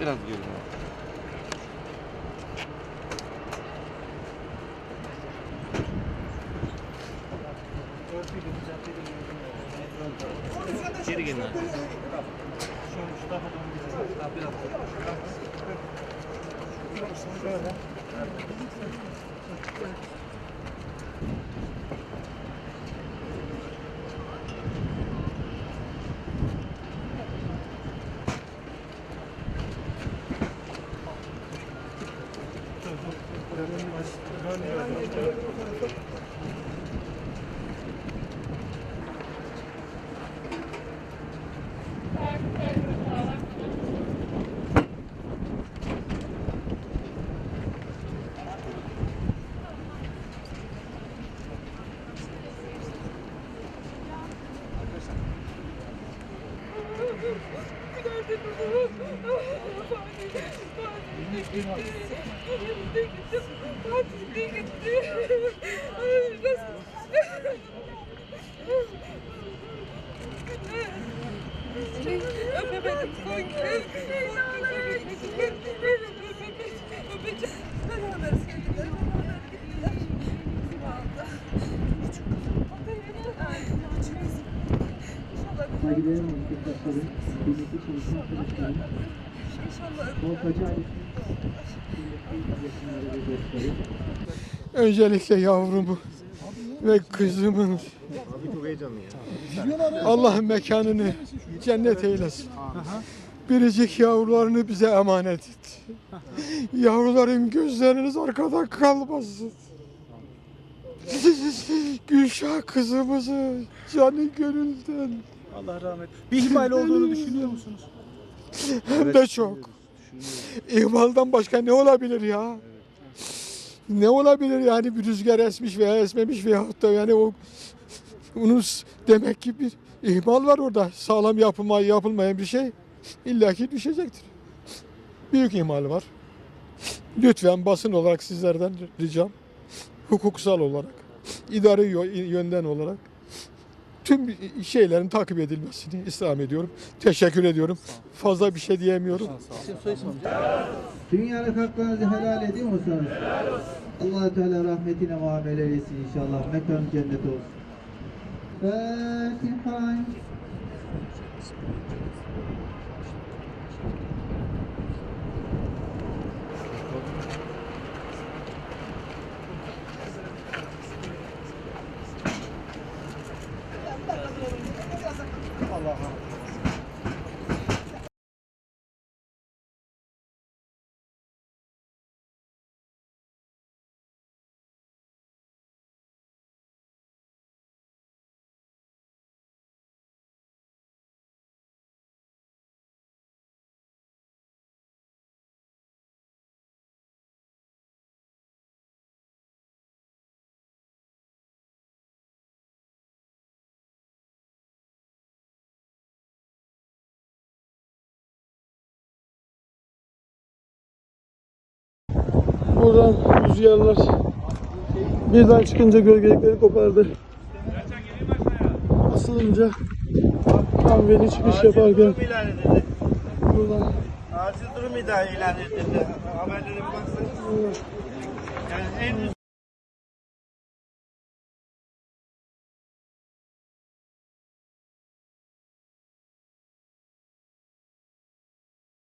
Biraz geri abi. Geri gelin abi. 맛이 Öpemedim son kez. Öpeceğim. Saygıdeğer meslektaşlarım, kıymetli çalışma arkadaşlarım, dostları, Öncelikle yavrumu ve kızımın Allah mekanını cennet eylesin. Biricik yavrularını bize emanet et. Yavruların gözleriniz arkada kalmasın. Gülşah kızımızı canı gönülden Allah rahmet. Bir ihmal olduğunu düşünüyor musunuz? hem de çok. İhmaldan başka ne olabilir ya? Ne olabilir yani bir rüzgar esmiş veya esmemiş veyahut da yani o onun demek ki bir ihmal var orada. Sağlam yapılma, yapılmayan bir şey illaki düşecektir. Büyük ihmal var. Lütfen basın olarak sizlerden ricam hukuksal olarak, idari yö- yönden olarak tüm şeylerin takip edilmesini istirham ediyorum. Teşekkür ediyorum. Fazla bir şey diyemiyorum. Dünyalık haklarınızı helal ediyor musunuz? allah Teala rahmetine muamele eylesin inşallah. Mekan cennet olsun. Fatiha. Buradan rüzgarlar birden çıkınca gölgelikleri kopardı. Asılınca tam beni çıkış yaparken buradan Acil durum ilan edildi. Haberlere baksanız. Yani en